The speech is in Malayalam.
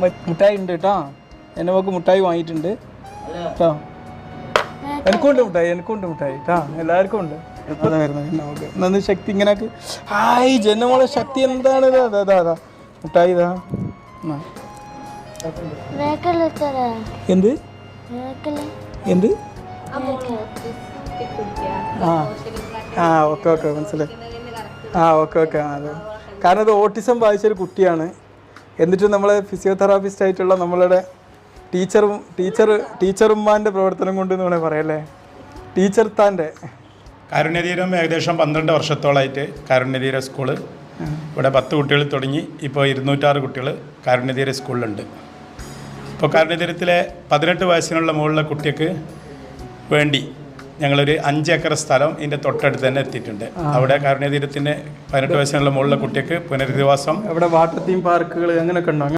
മ- മുട്ടായി ഉണ്ട് കേട്ടോ. എന്നെ മോക്ക് മിഠായി വാങ്ങിയിട്ടുണ്ട്. കേട്ടോ എനിക്കുണ്ട് മുട്ടായി എനിക്കുണ്ട് മിഠായി കേട്ടോ എല്ലാവർക്കും ഉണ്ട്. അതാ വരുന്നത്. ശക്തി ഇങ്ങനെ ഹായ് ജനമോളെ ശക്തി എന്താണ്? ഇതാ അതാ അതാ അതാ ഇതാ. വേക്കൽ എന്ത്? വേക്കൽ. എന്ത്? ആ. ആ ഓക്കെ ഓക്കെ മനസ്സിലായി. ആ ഓക്കെ ഓക്കെ. അതെ. കാരണം അത് ഓട്ടിസം ബാധിച്ചൊരു കുട്ടിയാണ്. എന്നിട്ട് നമ്മളെ ഫിസിയോതെറാപ്പിസ്റ്റ് ആയിട്ടുള്ള നമ്മളുടെ ടീച്ചറും ടീച്ചർ ടീച്ചറുമ്മാന്റെ പ്രവർത്തനം കൊണ്ട് എന്ന് വേണേൽ പറയല്ലേ ടീച്ചർ താന്റെ കാരുണ്യതീരം ഏകദേശം പന്ത്രണ്ട് വർഷത്തോളമായിട്ട് കാരുണ്യതീര സ്കൂൾ. ഇവിടെ പത്ത് കുട്ടികൾ തുടങ്ങി. ഇപ്പോൾ ഇരുന്നൂറ്റാറ് കുട്ടികൾ കാരുണ്യതീര സ്കൂളിലുണ്ട്. ഇപ്പോൾ കാരുണ്യതീരത്തിലെ പതിനെട്ട് വയസ്സിനുള്ള മുകളിലെ കുട്ടിക്ക് വേണ്ടി ഞങ്ങളൊരു അഞ്ച് ഏക്കർ സ്ഥലം ഇതിന്റെ തൊട്ടടുത്ത് തന്നെ എത്തിയിട്ടുണ്ട്. അവിടെ കാരുണ്യതീരത്തിന്റെ പതിനെട്ട് വയസ്സിനുള്ള മുകളിലെ കുട്ടിക്ക് പുനരധിവാസം. അവിടെ വാട്ടർ തീം പാർക്കുകൾ അങ്ങനെയൊക്കെ ഉണ്ടോ?